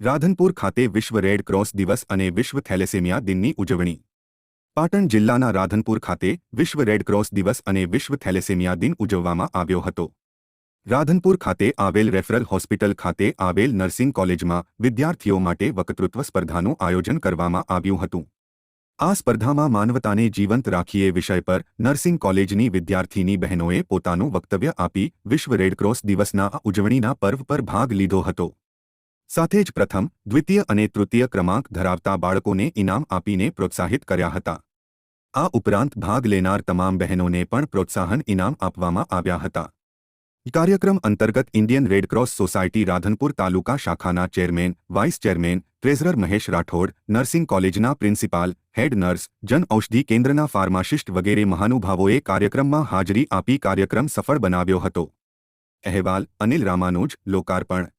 રાધનપુર ખાતે વિશ્વ red cross દિવસ અને વિશ્વ થેલેસેમિયા દિનની ઉજવણી. પાટણ જિલ્લાના રાધનપુર ખાતે વિશ્વ રેડ ક્રોસ દિવસ અને વિશ્વ થેલેસેમિયા દિન ઉજવવામાં આવ્યો હતો. રાધનપુર ખાતે આવેલ રેફરલ હોસ્પિટલ ખાતે આવેલ નર્સિંગ કોલેજમાં વિદ્યાર્થીઓ માટે વક્તૃત્વ સ્પર્ધાનું આયોજન કરવામાં આવ્યું હતું. આ સ્પર્ધામાં માનવતાને જીવંત રાખીએ વિષય પર નર્સિંગ કોલેજની વિદ્યાર્થીની બહેનોએ પોતાનું વક્તવ્ય આપી વિશ્વ રેડક્રોસ દિવસના ઉજવણીના પર્વ પર ભાગ લીધો હતો. સાથે જ પ્રથમ, દ્વિતીય અને તૃતીય ક્રમાંક ધરાવતા બાળકોને ઇનામ આપીને પ્રોત્સાહિત કર્યા હતા. આ ઉપરાંત ભાગ લેનાર તમામ બહેનોને પણ પ્રોત્સાહન ઇનામ આપવામાં આવ્યા હતા. કાર્યક્રમ અંતર્ગત Indian red cross society Radhanpur taluka શાખાના chairman, vice chairman, treasurer Mahesh Rathod, nursing કોલેજના principal, head nurse, Jan Aushadhi કેન્દ્રના ફાર્માસિસ્ટ વગેરે મહાનુભાવોએ કાર્યક્રમમાં હાજરી આપી કાર્યક્રમ સફળ બનાવ્યો હતો. અહેવાલ, અનિલ રામાનુજ, લોકાર્પણ.